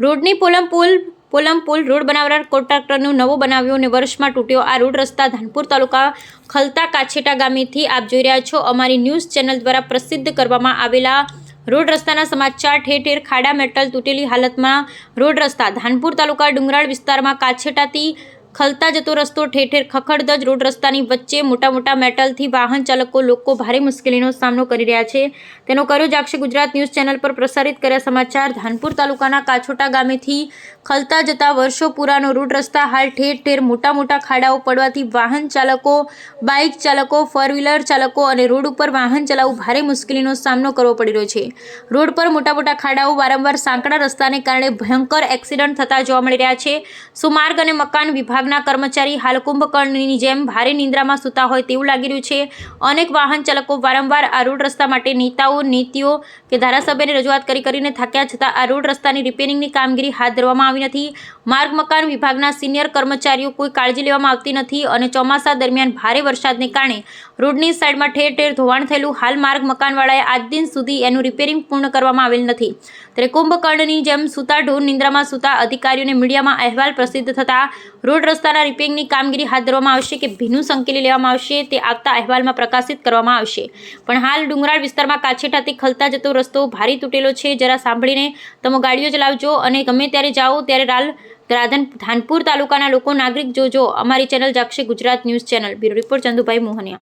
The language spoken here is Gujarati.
રોડની પોલમ પુલ પોલમ પુલ રોડ બનાવનાર કોન્ટ્રાક્ટરનું નવો બનાવ્યો અને વર્ષમાં તૂટ્યો. આ રોડ રસ્તા ધાનપુર તાલુકા ખલતા કાછેટા ગામેથી આપ જોઈ રહ્યા છો. અમારી ન્યૂઝ ચેનલ દ્વારા પ્રસિદ્ધ કરવામાં આવેલા રોડ રસ્તાના સમાચાર. ઠેર ઠેર ખાડા મેટલ તૂટેલી હાલતમાં રોડ રસ્તા ધાનપુર તાલુકા ડુંગરાળ વિસ્તારમાં કાછેટાથી ખલતા જતો રસ્તો ઠેર ઠેર ખખડધજ રોડ રસ્તાની વચ્ચે મોટા મોટા મેટલથી વાહન ચાલકો લોકો ભારે મુશ્કેલીનો સામનો કરી રહ્યા છે. તેનો કર્યો જાગશે ગુજરાત ન્યૂઝ ચેનલ પર પ્રસારિત કર્યા સમાચાર. ધાનપુર તાલુકાના કાછોટા ગામેથી ખલતા જતા વર્ષો પુરાનો રોડ રસ્તા હાલ ઠેર ઠેર મોટા મોટા ખાડાઓ પડવાથી વાહન ચાલકો, બાઇક ચાલકો ફોર વ્હીલર ચાલકો અને રોડ ઉપર વાહન ચલાવવું ભારે મુશ્કેલીનો સામનો કરવો પડી રહ્યો છે. રોડ પર મોટા મોટા ખાડાઓ વારંવાર સાંકડા રસ્તાને કારણે ભયંકર એક્સિડન્ટ થતા જોવા મળી રહ્યા છે. સુમાર્ગ અને મકાન વિભાગના કર્મચારી હાલ કુંભકર્ણની જેમ ભારે નિંદ્રામાં સૂતા હોય તેવું લાગી રહ્યું છે. અનેક વાહન ચાલકો વારંવાર આ રોડ રસ્તા માટે નેતાઓ, નીતિઓ કે ધારાસભ્યને રજૂઆત કરી કરીને થાક્યા છતાં આ રોડ રસ્તાની રિપેરિંગની કામગીરી હાથ ધરવામાં આવી નથી. માર્ગ મકાન વિભાગના સિનિયર કર્મચારીઓ કોઈ કાળજી લેવામાં આવતી નથી અને ચોમાસા દરમિયાન ભારે વરસાદને કારણે રોડની સાઈડમાં ઠેર ઠેર ધોવાણ થયેલું હાલ માર્ગ મકાનવાળાએ આજ દિન સુધી એનું રિપેરિંગ પૂર્ણ કરવામાં આવેલ નથી. ત્યારે કુંભકર્ણની જેમ સૂતા ઢોર નિંદ્રામાં સૂતા અધિકારીઓને મીડિયામાં અહેવાલ પ્રસિદ્ધ થતા રોડ રસ્તાના રિપેરિંગની કામગીરી હાથ ધરવામાં આવશે કે ભીનું સંકેલી લેવામાં આવશે તે આવતા અહેવાલમાં પ્રકાશિત કરવામાં આવશે. પણ હાલ ડુંગરાળ વિસ્તારમાં કાછેટાથી ખલતા જતો રસ્તો ભારે તૂટેલો છે. જરા સાંભળીને તમે ગાડીઓ ચલાવજો અને ગમે ત્યારે જાઓ ત્યારે રાલ રાધન ધાનપુર તાલુકાના લોકો નાગરિક જોજો. અમારી channel Jagshe Gujarat news channel. Bureau report Chandubhai Mohaniya.